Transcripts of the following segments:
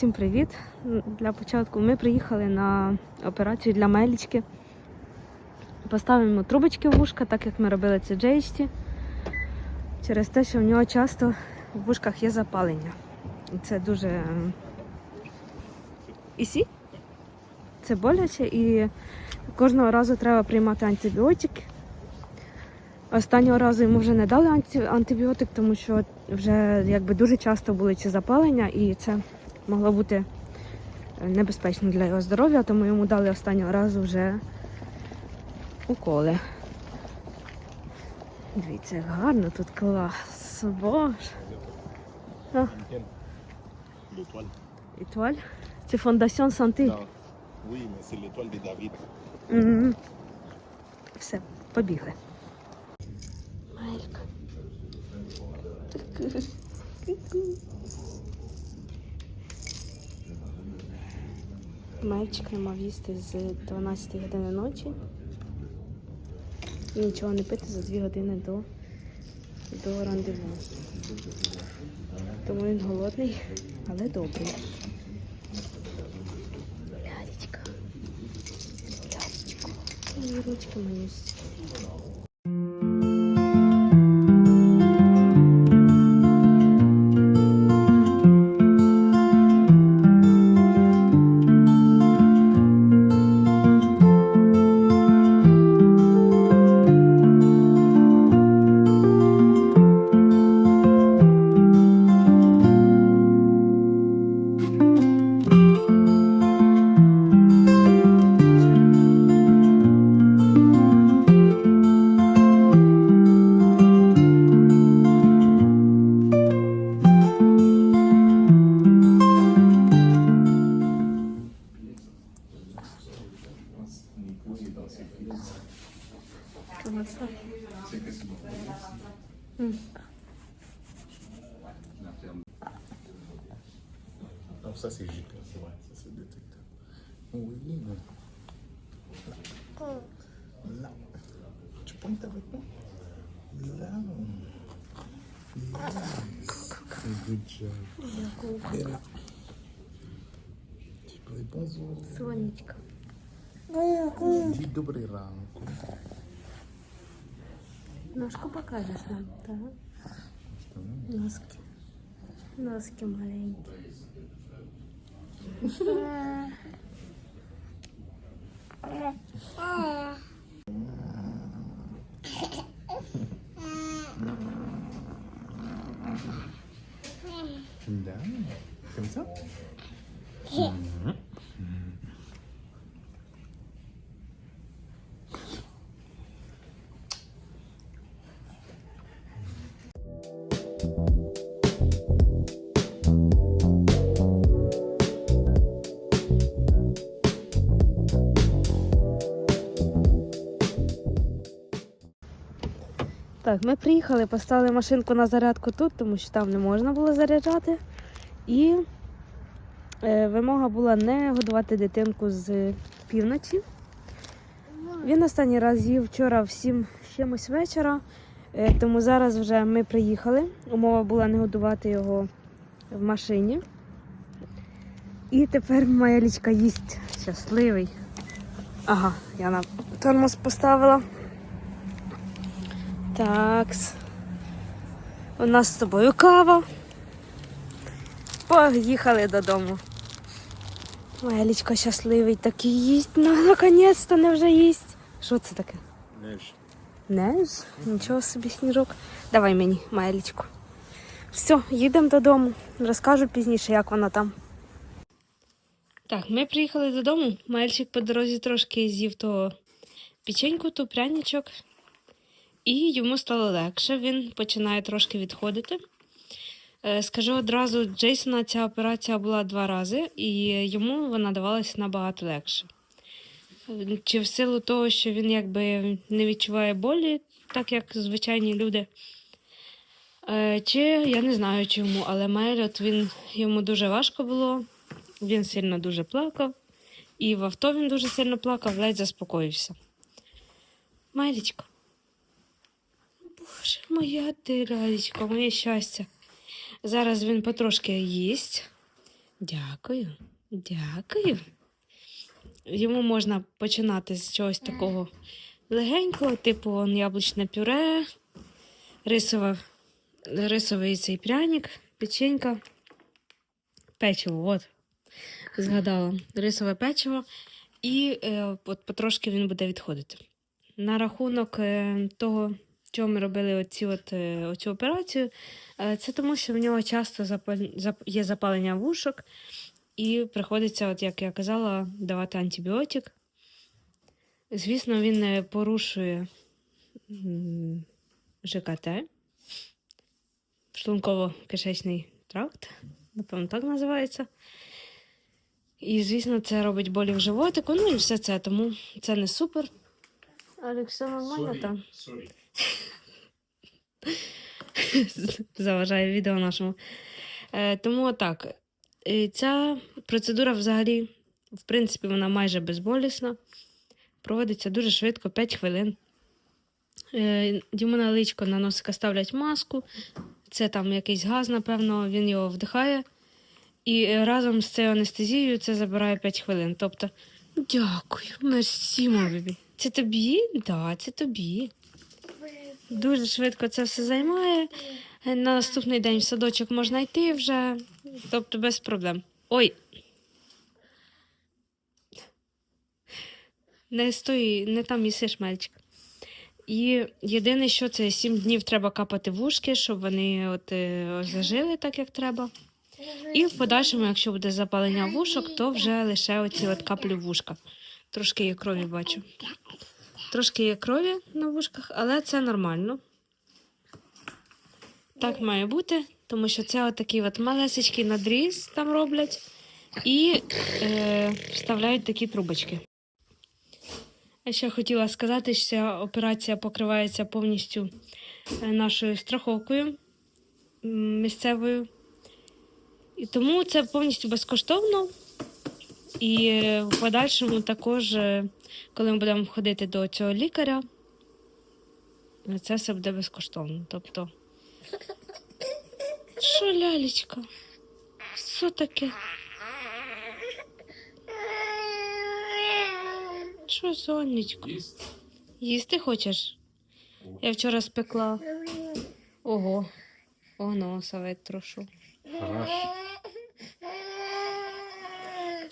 Всім привіт! Для початку ми приїхали на операцію для Мелічки. Поставимо трубочки в вушка, так як ми робили це Джейсті. Через те, що в нього часто в вушках є запалення. І це дуже ем, ісі. Це боляче і кожного разу треба приймати антибіотики. Останнього разу йому вже не дали антибіотик, тому що вже якби дуже часто були ці запалення, і це могло бути е, небезпечно для його здоров'я, тому йому дали останнього разу вже уколи. Дивіться, як гарно тут клас. Боже. А, L'étoile. Це фондаціон Санти. Oui, mais c'est l'étoile de David. Мгм. Все, побігли. Малька. Мальчик не мав їсти з 12 години ночі. І нічого не пити за 2 години до, до рандеву. Тому він голодний, але добрий. Лялечка. Лялечко. Мої ручки манюсь. ça c'est J. C'est vrai, ça c'est le détecteur. Oui, mais... Là. Tu pointes avec moi Là. Yes. Good job. Et là. Tu peux bonjour. Сонечко. Dis добрий ранку. Ножку покажеш нам, так? Носки. Носки 준다. 금서? Так, ми приїхали, поставили машинку на зарядку тут, тому що там не можна було заряджати. І е, вимога була не годувати дитинку з півночі. Він останній раз їв вчора в 7 чимось вечора, е, тому зараз вже ми приїхали. Умова була не годувати його в машині. І тепер моя лічка їсть щасливий. Ага, я на тормоз поставила. Такс. У нас з тобою кава. Поїхали додому. Моя лічка щасливий такий їсть. Ну, наконець-то не вже їсть. Що це таке? Neige. Не ж? Нічого собі сніжок. Давай мені, моя лічку. Все, їдемо додому. Розкажу пізніше, як вона там. Так, ми приїхали додому. Мальчик по дорозі трошки з'їв того печеньку, то пряничок. І йому стало легше. Він починає трошки відходити. Е, Скажу одразу, Джейсона ця операція була два рази, і йому вона давалася набагато легше. Е, Чи в силу того, що він якби не відчуває болі, так як звичайні люди. Е, Чи я не знаю чому, але Майль, він йому дуже важко було, він сильно дуже плакав, і в авто він дуже сильно плакав, ледь заспокоївся. Майлічко. Боже, моя ти лялечко, моє щастя. Зараз він потрошки їсть. Дякую. Дякую. Йому можна починати з чогось такого легенького, типу он, яблучне пюре, рисове, рисовий цей пряник, печенька, печиво, от. Згадала. Рисове печиво. І е, от потрошки він буде відходити. На рахунок е, того, чого ми робили оці от, е, оцю операцію, е, це тому, що в нього часто є запалення вушок, і приходиться, от як я казала, давати антибіотик. Звісно, він е, порушує ЖКТ, шлунково-кишечний тракт, напевно, так називається. І, звісно, це робить болі в животику, ну і все це, тому це не супер. Але все нормально там. Заважає відео нашому. Е, тому так, ця процедура взагалі, в принципі, вона майже безболісна. Проводиться дуже швидко, 5 хвилин. Е, йому на личко на носика ставлять маску. Це там якийсь газ, напевно, він його вдихає. І разом з цією анестезією це забирає 5 хвилин. Тобто, дякую, мерсі, мові. Це тобі? Так, да, це тобі. Дуже швидко це все займає. На наступний день в садочок можна йти вже, тобто без проблем. Ой. Не стой, не там їсиш мальчик. І єдине, що це 7 днів треба капати вушки, щоб вони от, е, зажили так, як треба. І в подальшому, якщо буде запалення вушок, то вже лише оці от каплі вушка. Трошки є крові бачу. Трошки є крові на вушках, але це нормально. Так має бути, тому що це отакий от малесечкий надріз там роблять і е, вставляють такі трубочки. Я ще хотіла сказати, що ця операція покривається повністю е, нашою страховкою місцевою. І тому це повністю безкоштовно. І в подальшому також, е, коли ми будемо ходити до цього лікаря, це все буде безкоштовно. Тобто. Що, лялечка? Що таке? Що, сонечко? Їсть? Їсти хочеш? Я вчора спекла. Ого. О, носа витрошу. Хорош.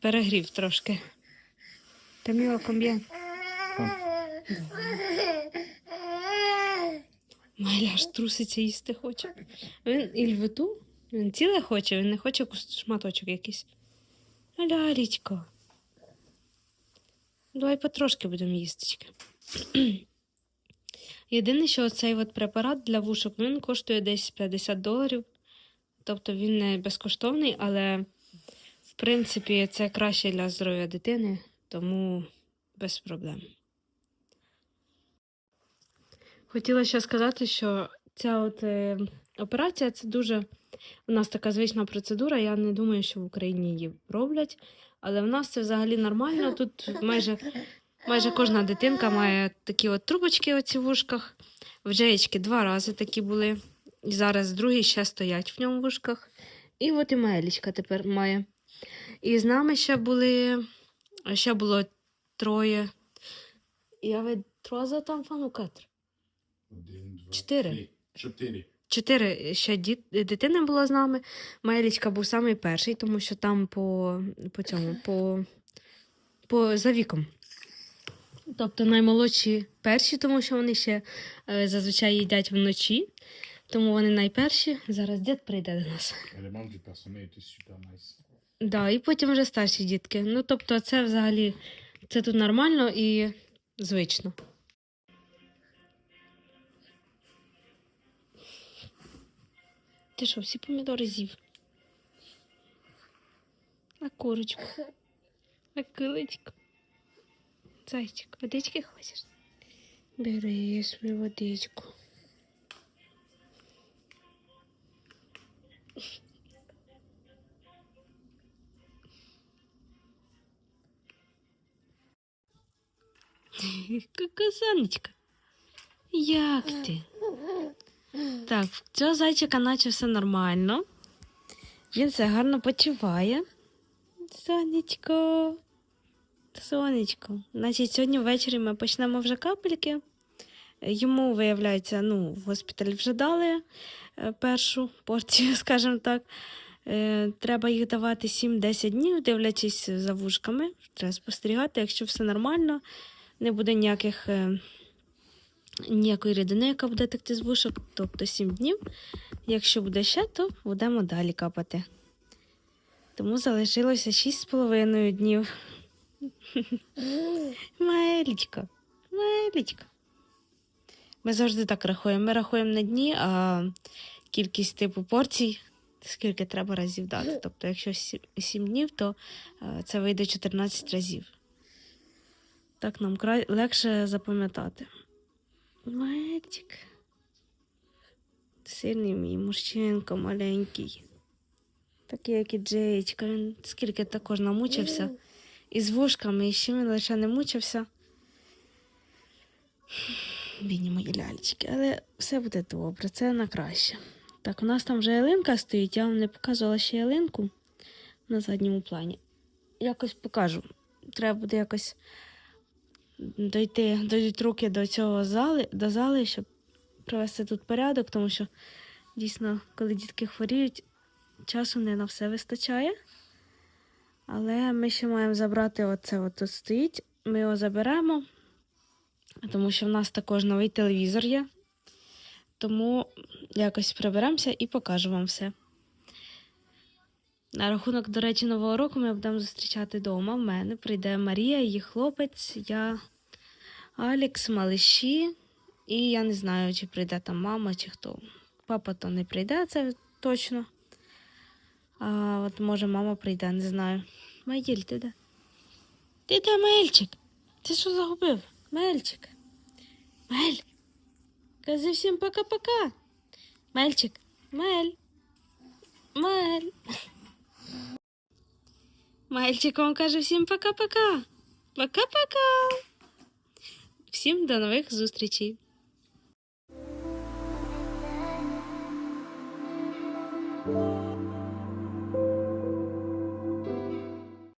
Перегрів трошки. Таміла комб'є. Майля аж труситься їсти хоче. Він і львиту, він ціле хоче, він не хоче кус- шматочок якийсь. Лялечко. Давай потрошки будемо їстечки. Єдине, що цей от препарат для вушок він коштує десь 50 доларів. Тобто він не безкоштовний, але принципі це краще для здоров'я дитини, тому без проблем. Хотіла ще сказати, що ця от е, операція це дуже у нас така звична процедура. Я не думаю, що в Україні її роблять, але в нас це взагалі нормально. Тут майже, майже кожна дитинка має такі от трубочки оці в вушках. В Джеєчки два рази такі були. І зараз другі ще стоять в ньому вушках. І от і Маелічка тепер має. І з нами ще були, ще було троє. Я від троза там фанукатр. Один, два, Чотири. три. Чотири. Чотири ще діт, дитини було з нами. Маєлічка був самий перший, тому що там по, по цьому, по, по за віком. Тобто наймолодші перші, тому що вони ще е, зазвичай їдять вночі. Тому вони найперші. Зараз дід прийде до нас. Елемент était super nice. Да, і потім вже старші дітки. Ну, тобто, це взагалі це тут нормально і звично. Ти що, всі помідори з'їв? А курочку? А киличку? Зайчик, водички хочеш? Бери свою водичку. Кокосонечка. Як ти? Так, в цього зайчика наче все нормально. Він це гарно почуває. Сонечко. Сонечко. Значить, сьогодні ввечері ми почнемо вже капельки. Йому, виявляється, ну, в госпіталі вже дали е, першу порцію, скажімо так. Е, Треба їх давати 7-10 днів, дивлячись за вушками. Треба спостерігати, якщо все нормально, не буде ніяких, е, ніякої рідини, яка буде текти з вушок, тобто 7 днів. Якщо буде ще, то будемо далі капати. Тому залишилося 6,5 днів. Мелічко, Мелічко. Ми завжди так рахуємо. Ми рахуємо на дні, а кількість типу порцій, скільки треба разів дати. Тобто, якщо 7 днів, то е, це вийде 14 разів. Так нам кра... легше запам'ятати. Мельчик. Сильний мій мужчинка маленький. Такий, як і Джеєчка. Він скільки також намучився. І з вушками, і ще він лише не мучився. Бідні мої лялечки, але все буде добре, це на краще. Так, у нас там вже ялинка стоїть, я вам не показувала ще ялинку на задньому плані. Якось покажу. Треба буде якось дойти, дойдуть руки до цього зали, до зали, щоб привести тут порядок, тому що дійсно, коли дітки хворіють, часу не на все вистачає. Але ми ще маємо забрати оце от тут стоїть. Ми його заберемо, тому що в нас також новий телевізор є. Тому якось приберемося і покажу вам все. На рахунок, до речі, нового року ми будемо зустрічати вдома. В мене прийде Марія, її хлопець, я, Алікс, малиші. І я не знаю, чи прийде там мама, чи хто. Папа то не прийде, це точно. А от може мама прийде, не знаю. Маїль, ти де? Ти де, Мельчик? Ти що загубив? Мельчик. Мель. Кажи всім пока-пока. Мельчик. Мель. Мель. Мальчик каже всім пока-пока. Пока-пока. Всім до нових зустрічей.